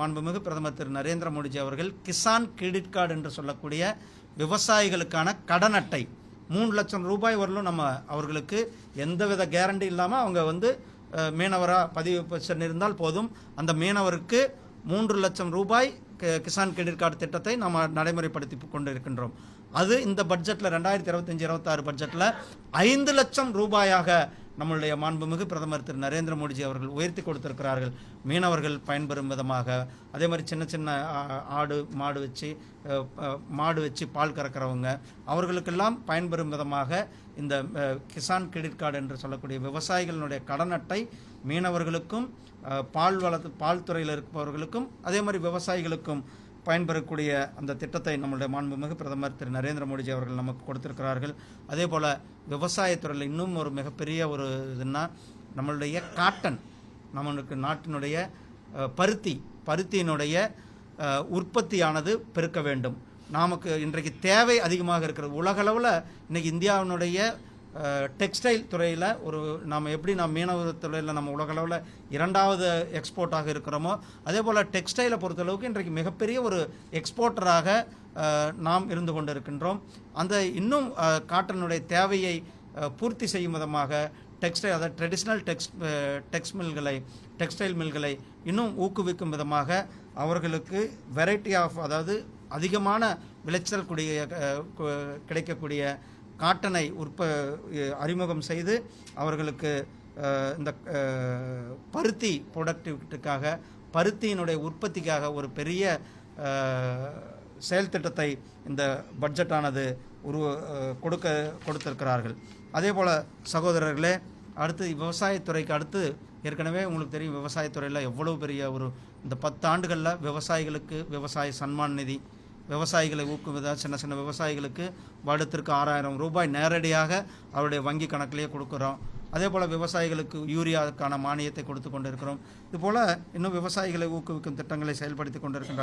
மாண்புமிகு பிரதமர் திரு நரேந்திர மோடிஜி அவர்கள் கிசான் கிரெடிட் கார்டு என்று சொல்லக்கூடிய விவசாயிகளுக்கான கடன் அட்டை மூணு லட்சம் ரூபாய் வரலும் நம்ம அவர்களுக்கு எந்தவித கேரண்டி இல்லாமல் அவங்க வந்து மீனவராக பதிவு சென்றிருந்தால் போதும். அந்த மீனவருக்கு மூன்று லட்சம் ரூபாய் கிசான் கிரெடிட் கார்டு திட்டத்தை நம்ம நடைமுறைப்படுத்தி கொண்டு இருக்கின்றோம் அது இந்த பட்ஜெட்டில் ரெண்டாயிரத்தி இருபத்தஞ்சி இருபத்தாறு பட்ஜெட்டில் ஐந்து லட்சம் ரூபாயாக நம்மளுடைய மாண்புமிகு பிரதமர் திரு நரேந்திர மோடிஜி அவர்கள் உயர்த்தி கொடுத்திருக்கிறார்கள். மீனவர்கள் பயன்பெறும் விதமாக. அதே மாதிரி சின்ன சின்ன ஆ- ஆடு மாடு வச்சு மாடு வச்சு பால் கறக்கிறவங்க அவர்களுக்கெல்லாம் பயன்பெறும் விதமாக இந்த கிசான் கிரெடிட் கார்டு என்று சொல்லக்கூடிய விவசாயிகளுடைய கடன் அட்டை மீனவர்களுக்கும் பால் வளத்து பால் துறையில் இருப்பவர்களுக்கும் அதே மாதிரி விவசாயிகளுக்கும் பயன்பெறக்கூடிய அந்த திட்டத்தை நம்மளுடைய மாண்புமிகு பிரதமர் திரு நரேந்திர மோடிஜி அவர்கள் நமக்கு கொடுத்திருக்கிறார்கள். அதே போல் விவசாயத்துறையில் இன்னும் ஒரு மிகப்பெரிய ஒரு இதுன்னா நம்மளுடைய காட்டன் நம்மளுக்கு நாட்டினுடைய பருத்தி பருத்தியினுடைய உற்பத்தியானது பெருக்க வேண்டும். நமக்கு இன்றைக்கு தேவை அதிகமாக இருக்கிறது. உலகளவில் இன்றைக்கி இந்தியாவினுடைய டெக்ஸ்டைல் துறையில் ஒரு நாம் எப்படி நாம் மீனவ துறையில் நம்ம உலகளவில் இரண்டாவது எக்ஸ்போர்ட்டாக இருக்கிறோமோ அதே போல் டெக்ஸ்டைலை பொறுத்தளவுக்கு இன்றைக்கு மிகப்பெரிய ஒரு எக்ஸ்போர்ட்டராக நாம் இருந்து கொண்டிருக்கின்றோம். அந்த இன்னும் காட்டனுடைய தேவையை பூர்த்தி செய்யும் விதமாக டெக்ஸ்டைல் அதாவது ட்ரெடிஷ்னல் டெக்ஸ் டெக்ஸ் மில்களை டெக்ஸ்டைல் மில்களை இன்னும் ஊக்குவிக்கும் விதமாக அவர்களுக்கு வெரைட்டி ஆஃப் அதாவது அதிகமான விளைச்சல் கூடிய கிடைக்கக்கூடிய காட்டனை உற்ப அறிமுகம் செய்து அவர்களுக்கு இந்த பருத்தி ப்ரொடக்டிவிட்டிக்காக பருத்தியினுடைய உற்பத்திக்காக ஒரு பெரிய செயல் திட்டத்தை இந்த பட்ஜெட்டானது உருவ கொடுக்க கொடுத்திருக்கிறார்கள். அதே போல் சகோதரர்களே அடுத்து விவசாயத்துறைக்கு அடுத்து ஏற்கனவே உங்களுக்கு தெரியும் விவசாயத்துறையில் எவ்வளோ பெரிய ஒரு இந்த பத்து ஆண்டுகளில் விவசாயிகளுக்கு விவசாய சன்மான் நிதி விவசாயிகளை ஊக்குவித சின்ன சின்ன விவசாயிகளுக்கு வருடத்திற்கு ஆறாயிரம் ரூபாய் நேரடியாக அவருடைய வங்கி கணக்கிலேயே கொடுக்குறோம். அதே போல் விவசாயிகளுக்கு யூரியாவுக்கான மானியத்தை கொடுத்து கொண்டு இருக்கிறோம் இதுபோல் இன்னும் விவசாயிகளை ஊக்குவிக்கும் திட்டங்களை செயல்படுத்தி கொண்டிருக்கின்ற